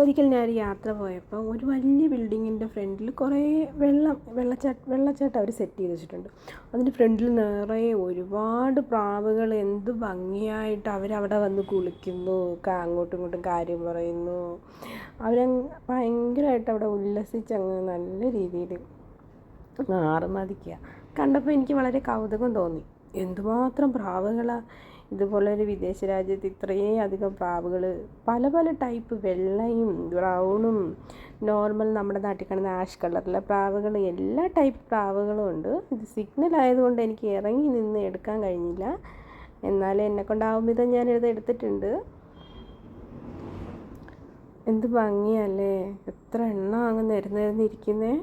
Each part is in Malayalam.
ഒരിക്കൽ ഞാനൊരു യാത്ര പോയപ്പോൾ ഒരു വലിയ ബിൽഡിങ്ങിന്റെ ഫ്രണ്ടിൽ കുറേ വെള്ളം വെള്ളച്ചാട്ട വെള്ളച്ചാട്ടം അവർ സെറ്റ് ചെയ്ത് വെച്ചിട്ടുണ്ട്. അതിന്റെ ഫ്രണ്ടിൽ നിറയെ ഒരുപാട് പ്രാവുകൾ എന്ത് ഭംഗിയായിട്ട് അവരവിടെ വന്ന് കുളിക്കുന്നു അങ്ങോട്ടും ഇങ്ങോട്ടും കാര്യം പറയുന്നു. അവർ ഭയങ്കരമായിട്ട് അവിടെ ഉല്ലസിച്ച് അങ്ങ് നല്ല രീതിയിൽ ആർമാദിക്കുക കണ്ടപ്പോൾ എനിക്ക് വളരെ കൗതുകം തോന്നി. എന്തുമാത്രം പ്രാവുകളാണ് ഇതുപോലെ ഒരു വിദേശ രാജ്യത്ത് ഇത്രയും അധികം പ്രാവുകൾ പല പല ടൈപ്പ് വെള്ളയും ബ്രൗണും നോർമൽ നമ്മുടെ നാട്ടിൽ കാണുന്ന ആഷ് കളറിലെ പ്രാവുകൾ എല്ലാ ടൈപ്പ് പ്രാവുകളും ഉണ്ട്. ഇത് സിഗ്നൽ ആയതുകൊണ്ട് എനിക്ക് ഇറങ്ങി നിന്ന് എടുക്കാൻ കഴിഞ്ഞില്ല. എന്നാലും എന്നെ കൊണ്ടാവും വിധം ഞാൻ ഇത് എടുത്തിട്ടുണ്ട്. എന്ത് ഭംഗിയല്ലേ? എത്ര എണ്ണ അങ്ങ് നിരന്നിരുന്നിരിക്കുന്നേ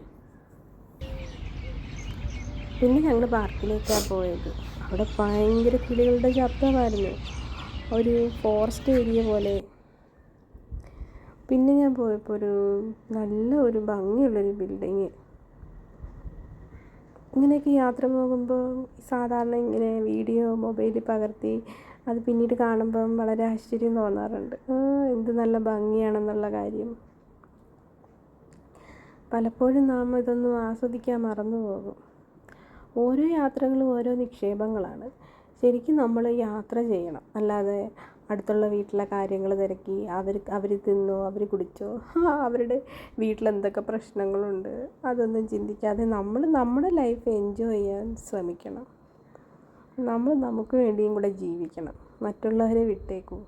പിന്നെ ഞങ്ങൾ പാർക്കിലേക്കാണ് പോയത്. അവിടെ ഭയങ്കര കിളികളുടെ ശബ്ദമായിരുന്നു. ഒരു ഫോറസ്റ്റ് ഏരിയ പോലെ. പിന്നെ ഞാൻ പോയപ്പോൾ ഒരു നല്ല ഒരു ഭംഗിയുള്ളൊരു ബിൽഡിങ് ഇങ്ങനെയൊക്കെ യാത്ര പോകുമ്പോൾ സാധാരണ ഇങ്ങനെ വീഡിയോ മൊബൈലിൽ പകർത്തി അത് പിന്നീട് കാണുമ്പം വളരെ ആശ്ചര്യം തോന്നാറുണ്ട്. എന്ത് നല്ല ഭംഗിയാണെന്നുള്ള കാര്യം. പലപ്പോഴും നാം ഇതൊന്നും ആസ്വദിക്കാൻ മറന്നു പോകും. ഓരോ യാത്രകളും ഓരോ നിക്ഷേപങ്ങളാണ്. ശരിക്കും നമ്മൾ യാത്ര ചെയ്യണം. അല്ലാതെ അടുത്തുള്ള വീട്ടിലെ കാര്യങ്ങൾ തിരക്കി അവർ അവർ തിന്നോ അവർ കുടിച്ചോ അവരുടെ വീട്ടിൽ എന്തൊക്കെ പ്രശ്നങ്ങളുണ്ട് അതൊന്നും ചിന്തിക്കാതെ നമ്മൾ നമ്മുടെ ലൈഫ് എൻജോയ് ചെയ്യാൻ ശ്രമിക്കണം. നമ്മൾ നമുക്ക് വേണ്ടിയും കൂടെ ജീവിക്കണം. മറ്റുള്ളവരെ വിട്ടേക്കൂ.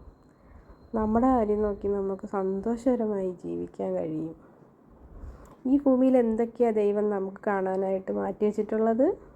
നമ്മുടെ കാര്യം നോക്കി നമുക്ക് സന്തോഷകരമായി ജീവിക്കാൻ കഴിയും. ഈ ഭൂമിയിൽ എന്തൊക്കെയാണ് ദൈവം നമുക്ക് കാണാനായിട്ട് മാറ്റി വെച്ചിട്ടുള്ളത്?